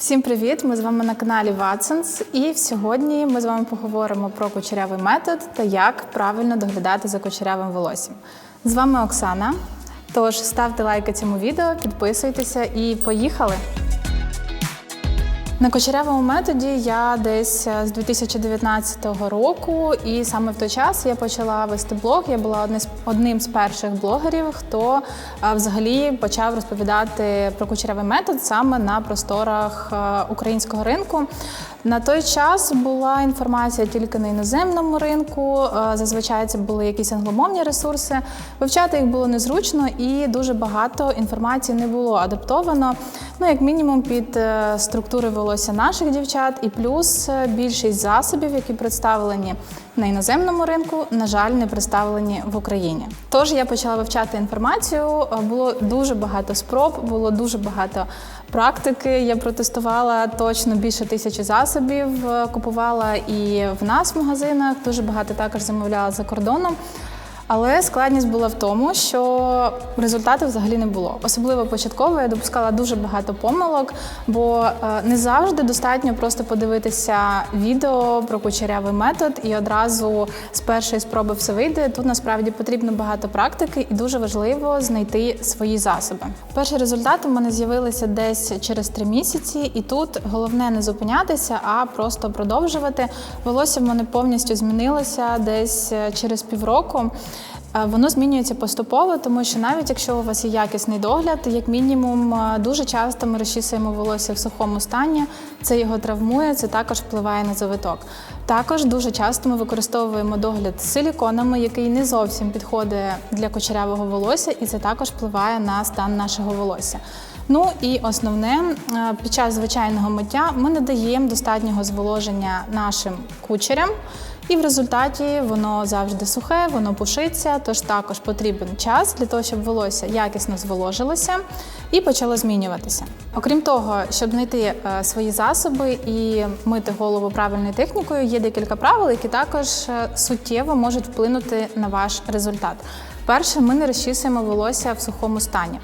Всім привіт! Ми з вами на каналі Watsons і сьогодні ми з вами поговоримо про кучерявий метод та як правильно доглядати за кучерявим волоссям. З вами Оксана. Тож ставте лайки цьому відео, підписуйтеся і поїхали! На кучерявому методі я десь е, з 2019 року, і саме в той час я почала вести блог. Я була одним з перших блогерів, хто е, взагалі почав розповідати про кучерявий метод саме на просторах е, українського ринку. На той час була інформація тільки на іноземному ринку. е, Зазвичай це були якісь англомовні ресурси. Вивчати їх було незручно і дуже багато інформації не було адаптовано. Ну, як мінімум, під е, структури волосся наших дівчат, і плюс е, більшість засобів, які представлені на іноземному ринку, на жаль, не представлені в Україні. Тож я почала вивчати інформацію. Було дуже багато спроб, було дуже багато практики. Я протестувала точно більше тисячі засобів, е, купувала і в нас в магазинах. Дуже багато також замовляла за кордоном. Але складність була в тому, що результату взагалі не було. Особливо початково я допускала дуже багато помилок, бо е, не завжди достатньо просто подивитися відео про кучерявий метод і одразу з першої спроби все вийде. Тут насправді потрібно багато практики і дуже важливо знайти свої засоби. Перші результати в мене з'явилися десь через три місяці, і тут головне не зупинятися, а просто продовжувати. Волосся в мене повністю змінилося десь е, через півроку. Воно змінюється поступово, тому що навіть якщо у вас є якісний догляд, як мінімум дуже часто ми розчісуємо волосся в сухому стані, це його травмує, це також впливає на завиток. Також дуже часто ми використовуємо догляд з силіконами, який не зовсім підходить для кучерявого волосся, і це також впливає на стан нашого волосся. Ну і основне, під час звичайного миття ми не даємо достатнього зволоження нашим кучерям. І в результаті воно завжди сухе, воно пушиться, тож також потрібен час для того, щоб волосся якісно зволожилося і почало змінюватися. Окрім того, щоб знайти е, свої засоби і мити голову правильною технікою, є декілька правил, які також е, суттєво можуть вплинути на ваш результат. Перше, ми не розчісуємо волосся в сухому стані.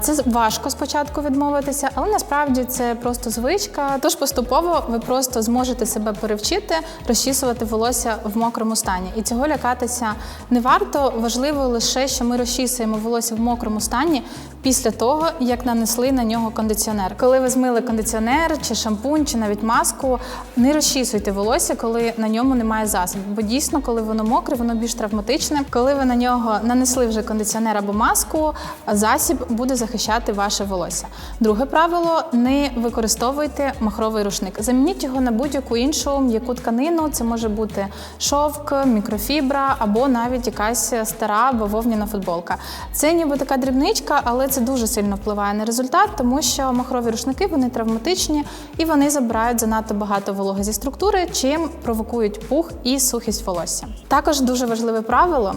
Це важко спочатку відмовитися, але насправді це просто звичка. Тож поступово ви просто зможете себе перевчити розчісувати волосся в мокрому стані. І цього лякатися не варто. Важливо лише, що ми розчісуємо волосся в мокрому стані після того, як нанесли на нього кондиціонер. Коли ви змили кондиціонер чи шампунь, чи навіть маску, не розчісуйте волосся, коли на ньому немає засобу. Бо дійсно, коли воно мокре, воно більш травматичне. Коли ви на нього нанесли вже кондиціонер або маску, засіб буде захищати ваше волосся. Друге правило: не використовуйте махровий рушник. Замініть його на будь-яку іншу м'яку тканину. Це може бути шовк, мікрофібра або навіть якась стара бавовняна футболка. Це ніби така дрібничка, але це дуже сильно впливає на результат, тому що махрові рушники вони травматичні і вони забирають занадто багато вологи зі структури, чим провокують пух і сухість волосся. Також дуже важливе правило,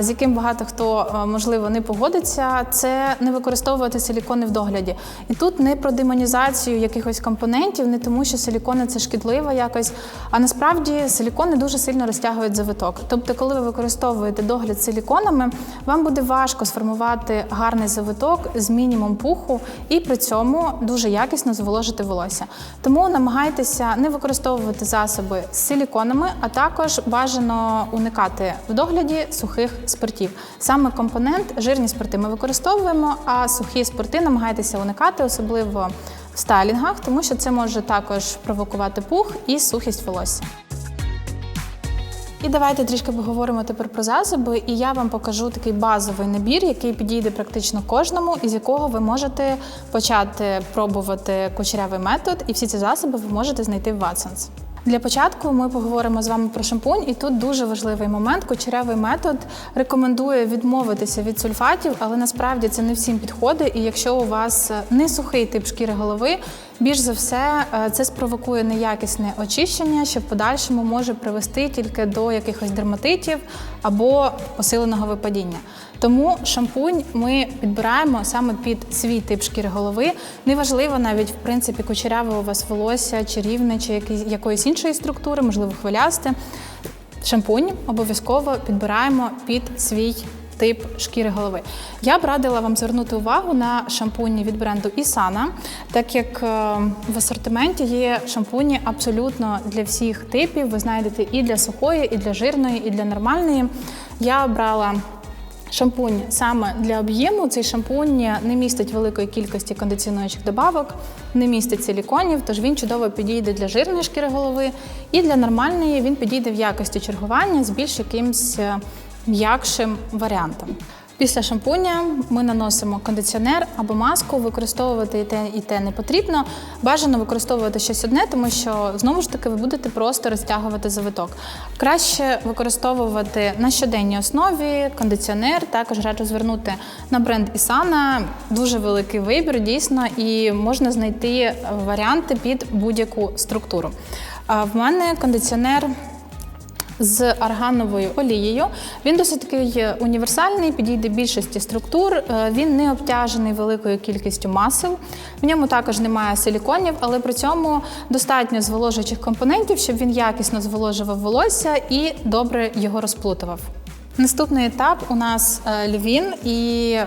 з яким багато хто можливо не погодиться, це не використовувати силікони в догляді. І тут не про демонізацію якихось компонентів, не тому, що силікони це шкідливо якось. А насправді силікони дуже сильно розтягують завиток. Тобто, коли ви використовуєте догляд силіконами, вам буде важко сформувати гарний завиток з мінімум пуху і при цьому дуже якісно зволожити волосся. Тому намагайтеся не використовувати засоби з силіконами, а також бажано уникати в догляді сухих спиртів. Саме компонент жирні спирти ми використовуємо, а сухі спирти намагайтеся уникати, особливо в стайлінгах, тому що це може також провокувати пух і сухість волосся. І давайте трішки поговоримо тепер про засоби, і я вам покажу такий базовий набір, який підійде практично кожному, із якого ви можете почати пробувати кучерявий метод, і всі ці засоби ви можете знайти в Watsons. Для початку ми поговоримо з вами про шампунь, і тут дуже важливий момент. Кучерявий метод рекомендує відмовитися від сульфатів, але насправді це не всім підходить. І якщо у вас не сухий тип шкіри голови, більш за все е, це спровокує неякісне очищення, що в подальшому може привести тільки до якихось дерматитів або посиленого випадіння. Тому шампунь ми підбираємо саме під свій тип шкіри голови. Неважливо навіть в принципі кучеряве у вас волосся, чи рівне, чи якоїсь іншої структури, можливо, хвилясте. Шампунь обов'язково підбираємо під свій тип шкіри голови. Я б радила вам звернути увагу на шампуні від бренду Isana, так як е, в асортименті є шампуні абсолютно для всіх типів. Ви знайдете і для сухої, і для жирної, і для нормальної. Я обрала Шампунь саме для об'єму. Цей шампунь не містить великої кількості кондиціонуючих добавок, не містить силіконів, тож він чудово підійде для жирної шкіри голови. І для нормальної він підійде в якості чергування з більш якимсь е, м'якшим варіантом. Після шампуня ми наносимо кондиціонер або маску. Використовувати і те, і те не потрібно. Бажано використовувати щось одне, тому що знову ж таки ви будете просто розтягувати завиток. Краще використовувати на щоденній основі кондиціонер. Також раджу звернути на бренд Isana. Дуже великий вибір, дійсно, і можна знайти варіанти під будь-яку структуру. В мене кондиціонер з аргановою олією. Він досить такий універсальний, підійде більшості структур. Е, Він не обтяжений великою кількістю масел. В ньому також немає силіконів, але при цьому достатньо зволожуючих компонентів, щоб він якісно зволожував волосся і добре його розплутував. Наступний етап у нас е, львін, і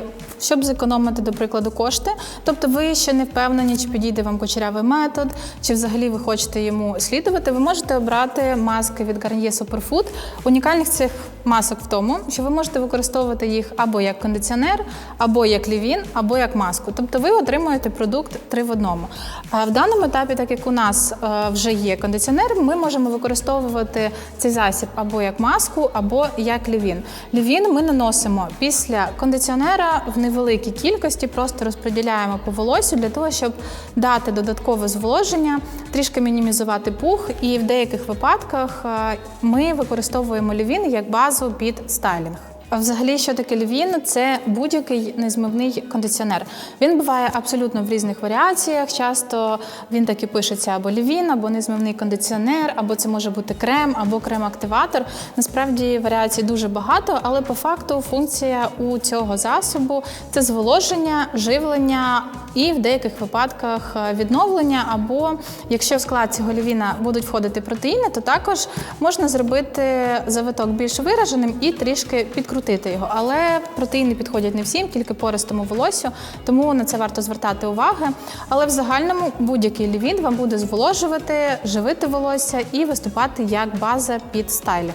щоб зекономити, до прикладу, кошти. Тобто, ви ще не впевнені, чи підійде вам кучерявий метод, чи взагалі ви хочете йому слідувати. Ви можете обрати маски від Garnier Superfood. Унікальність цих масок в тому, що ви можете використовувати їх або як кондиціонер, або як лівін, або як маску. Тобто ви отримуєте продукт три в одному. А в даному етапі, так як у нас е, вже є кондиціонер, ми можемо використовувати цей засіб або як маску, або як лівін. Лівін ми наносимо після кондиціонера в невеликій кількості, просто розподіляємо по волосю для того, щоб дати додаткове зволоження, трішки мінімізувати пух. І в деяких випадках е, ми використовуємо лівін як базу під стайлінг. Взагалі, що таке львін? Це будь-який незмивний кондиціонер. Він буває абсолютно в різних варіаціях. Часто він так і пишеться або львін, або незмивний кондиціонер, або це може бути крем, або крем-активатор. Насправді варіацій дуже багато, але по факту функція у цього засобу це зволоження, живлення і в деяких випадках е, відновлення. Або якщо в склад цього львіна будуть входити протеїни, то також можна зробити завиток більш вираженим і трішки підкрутити його. Але протеїни підходять не всім, тільки пористому волосю, тому на це варто звертати уваги. Але в загальному будь-який лівін вам буде зволожувати, живити волосся і виступати як база під стайлінг.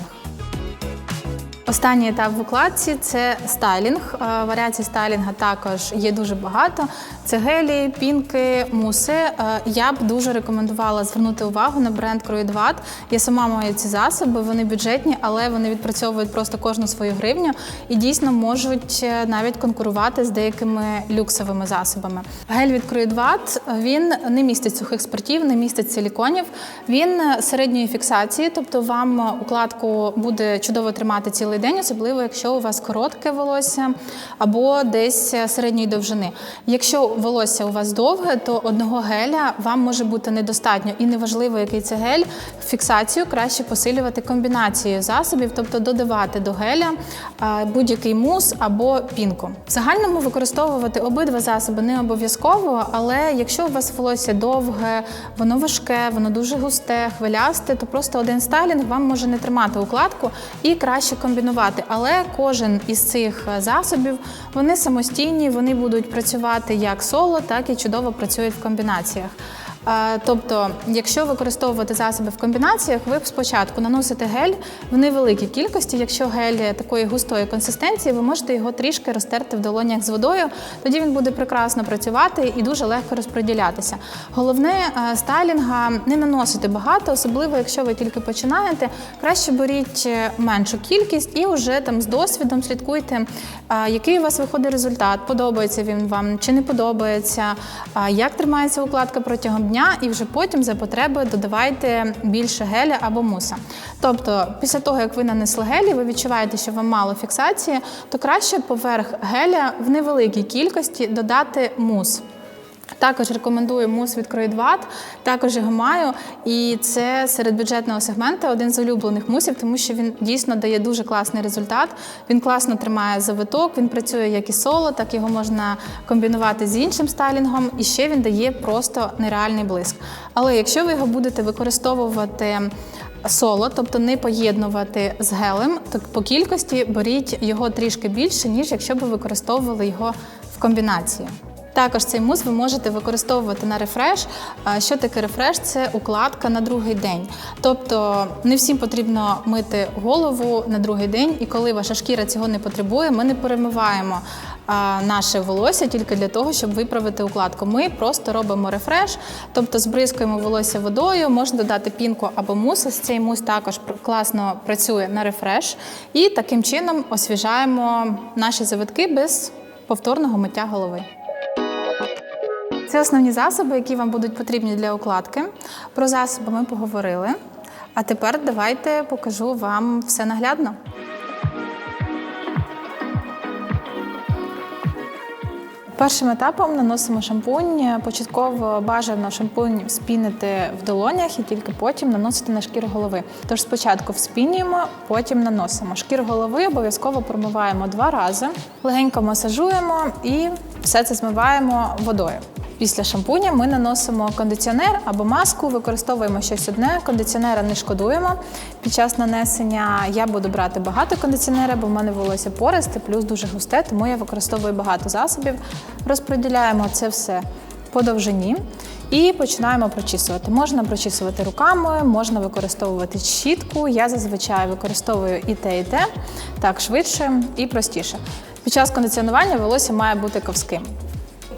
Останній етап в укладці це стайлінг. Е, Варіацій стайлінга також є дуже багато. Це гелі, пінки, муси. Е, Я б дуже рекомендувала звернути увагу на бренд Кроїдват. Я сама маю ці засоби, вони бюджетні, але вони відпрацьовують просто кожну свою гривню і дійсно можуть е, навіть конкурувати з деякими люксовими засобами. Гель від Кроїдват він не містить сухих спиртів, не містить силіконів. Він середньої фіксації, тобто вам укладку буде чудово тримати цілий день, особливо якщо у вас коротке волосся або десь середньої довжини. Якщо волосся у вас довге, то одного геля вам може бути недостатньо, і неважливо, який це гель. Фіксацію краще посилювати комбінацією засобів, тобто додавати до геля будь-який мус або пінку. В загальному використовувати обидва засоби не обов'язково, але якщо у вас волосся довге, воно важке, воно дуже густе, хвилясте, то просто один стайлінг вам може не тримати укладку і краще комбінувати. Але кожен із цих е, засобів вони самостійні, вони будуть працювати як соло, так і чудово працюють в комбінаціях. Е, Тобто, якщо використовувати засоби в комбінаціях, ви спочатку наносите гель в невеликій кількості. Якщо гель такої густої консистенції, ви можете його трішки розтерти в долонях з водою. Тоді він буде прекрасно працювати і дуже легко розподілятися. Головне е, стайлінга не наносити багато, особливо якщо ви тільки починаєте. Краще беріть е, меншу кількість і вже там з досвідом слідкуйте, який у вас виходить результат, подобається він вам чи не подобається, як тримається укладка протягом дня, і вже потім за потреби додавайте більше геля або муса. Тобто, після того, як ви нанесли гелі, ви відчуваєте, що вам мало фіксації, то краще поверх геля в невеликій кількості додати мус. Також рекомендую мус від Кроїдват, також його маю. І це серед бюджетного сегменту один з улюблених мусів, тому що він дійсно дає дуже класний результат. Він класно тримає завиток, він працює як і соло, так його можна комбінувати з іншим стайлінгом, і ще він дає просто нереальний блиск. Але якщо ви його будете використовувати соло, тобто не поєднувати з гелем, то по кількості беріть його трішки більше, ніж якщо б ви використовували його в комбінації. Також цей мус ви можете використовувати на рефреш. Що таке рефреш? Це укладка на другий день. Тобто не всім потрібно мити голову на другий день, і коли ваша шкіра цього не потребує, ми не перемиваємо наше волосся тільки для того, щоб виправити укладку. Ми просто робимо рефреш, тобто збризкуємо волосся водою, можна додати пінку або мус. Цей мус також класно працює на рефреш, і таким чином освіжаємо наші завитки без повторного миття голови. Це основні засоби, які вам будуть потрібні для укладки. Про засоби ми поговорили. А тепер давайте покажу вам все наглядно. Першим етапом наносимо шампунь. Початково бажано шампунь спінити в долонях і тільки потім наносити на шкіру голови. Тож спочатку вспінюємо, потім наносимо. Шкіру голови обов'язково промиваємо два рази, легенько масажуємо і все це змиваємо водою. Після шампуня ми наносимо кондиціонер або маску, використовуємо щось одне. Кондиціонера не шкодуємо. Під час нанесення я буду брати багато кондиціонера, бо в мене волосся пористе, плюс дуже густе, тому я використовую багато засобів. Розподіляємо це все по довжині і починаємо прочісувати. Можна прочісувати руками, можна використовувати щітку. Я зазвичай використовую і те, і те, так швидше і простіше. Під час кондиціонування волосся має бути ковським.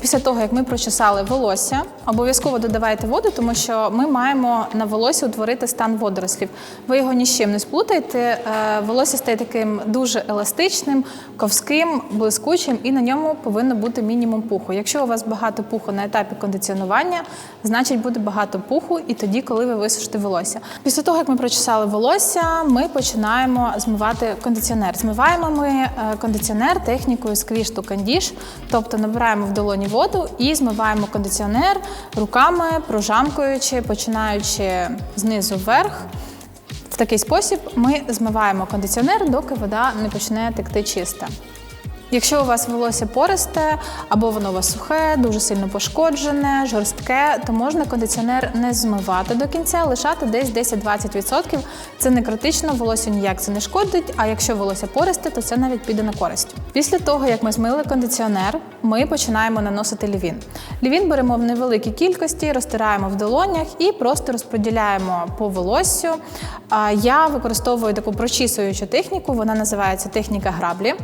Після того, як ми прочесали волосся, обов'язково додавайте воду, тому що ми маємо на волосі утворити стан водорослів. Ви його ні з чим не сплутайте. Е, Волосся стає таким дуже еластичним, ковським, блискучим, і на ньому повинно бути мінімум пуху. Якщо у вас багато пуху на етапі кондиціонування, значить буде багато пуху і тоді, коли ви висушите волосся. Після того, як ми прочесали волосся, ми починаємо змивати кондиціонер. Змиваємо ми е, кондиціонер технікою Squish to Condish, тобто набираємо в долоні воду і змиваємо кондиціонер руками, прожамкуючи, починаючи знизу вверх. В такий спосіб ми змиваємо кондиціонер, доки вода не почне текти чиста. Якщо у вас волосся пористе або воно у вас сухе, дуже сильно пошкоджене, жорстке, то можна кондиціонер не змивати до кінця, лишати десь 10-20%. Це не критично, волосся ніяк це не шкодить. А якщо волосся пористе, то це навіть піде на користь. Після того, як ми змили кондиціонер, ми починаємо наносити лівін. Лівін беремо в невеликій кількості, розтираємо в долонях і просто розподіляємо по волоссю. Я використовую таку прочісуючу техніку, вона називається техніка граблі.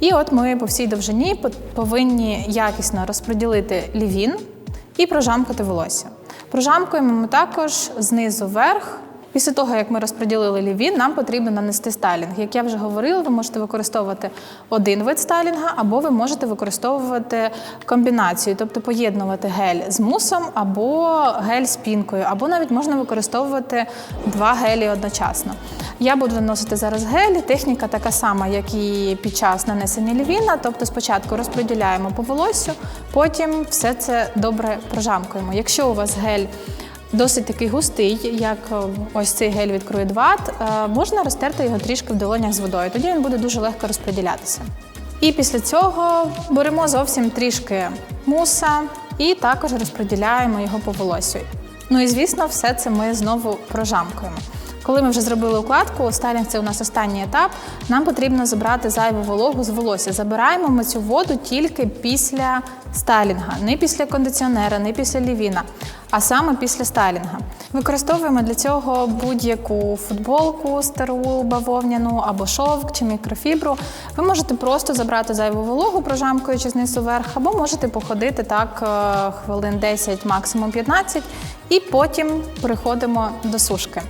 І от ми по всій довжині повинні якісно розподілити лівін і прожамкати волосся. Прожамкуємо ми також знизу вверх. Після того, як ми розподілили лівін, нам потрібно нанести стайлінг. Як я вже говорила, ви можете використовувати один вид стайлінга, або ви можете використовувати комбінацію, тобто поєднувати гель з мусом або гель з пінкою, або навіть можна використовувати два гелі одночасно. Я буду наносити зараз гель. Техніка така сама, як і під час нанесення лівіна. Тобто спочатку розподіляємо по волосю, потім все це добре прожамкуємо. Якщо у вас гель досить такий густий, як е, ось цей гель від Круїдват, е, можна розтерти його трішки в долонях з водою. Тоді він буде дуже легко розподілятися. І після цього беремо зовсім трішки муса і також розподіляємо його по волосю. Ну і звісно, все це ми знову прожамкуємо. Коли ми вже зробили укладку, стайлінг це у нас останній етап. Нам потрібно забрати зайву вологу з волосся. Забираємо ми цю воду тільки після стайлінга, не після кондиціонера, не після лівіна, а саме після стайлінга. Використовуємо для цього будь-яку футболку, стару бавовняну або шовк чи мікрофібру. Ви можете просто забрати зайву вологу, прожамкуючи знизу вверх, або можете походити так е, хвилин 10, максимум 15, і потім переходимо до сушки.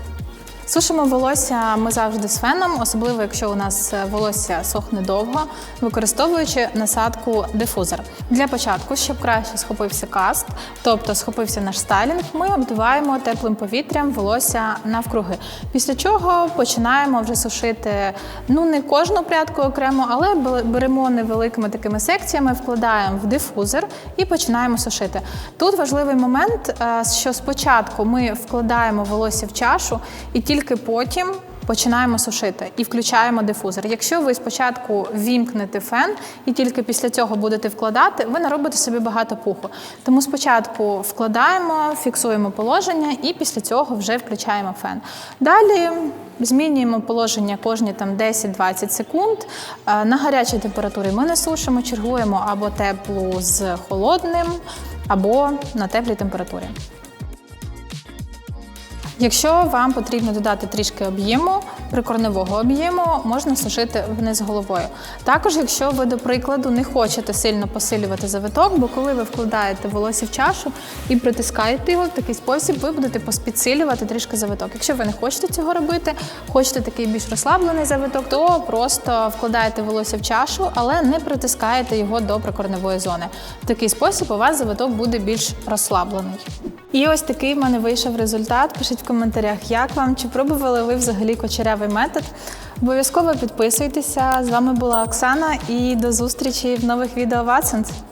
Сушимо волосся ми завжди з феном, особливо якщо у нас е, волосся сохне довго, використовуючи насадку дифузор. Для початку, щоб краще схопився каст, тобто схопився наш стайлінг, ми обдуваємо теплим повітрям волосся навкруги. Після чого починаємо вже сушити ну не кожну прядку окремо, але беремо невеликими такими секціями, вкладаємо в дифузор і починаємо сушити. Тут важливий момент, е, що спочатку ми вкладаємо волосся в чашу і тільки потім починаємо сушити і включаємо дифузор. Якщо ви спочатку вімкнете фен і тільки після цього будете вкладати, ви наробите собі багато пуху. Тому спочатку вкладаємо, фіксуємо положення і після цього вже включаємо фен. Далі змінюємо положення кожні там 10-20 секунд. Е, На гарячій температурі ми не сушимо, чергуємо або теплу з холодним, або на теплій температурі. Якщо вам потрібно додати трішки об'єму, прикорневого об'єму, можна сушити вниз головою. Також, якщо ви, до прикладу, не хочете сильно посилювати завиток, бо коли ви вкладаєте волосся в чашу і притискаєте його в такий спосіб, ви будете поспідсилювати трішки завиток. Якщо ви не хочете цього робити, хочете такий більш розслаблений завиток, то просто вкладаєте волосся в чашу, але не притискаєте його до прикорневої зони. В такий спосіб у вас завиток буде більш розслаблений. І ось такий в мене вийшов результат. Пишіть в коментарях, як вам, чи пробували ви взагалі кочерявий метод. Обов'язково підписуйтеся. З вами була Оксана і до зустрічі в нових відео в AdSense.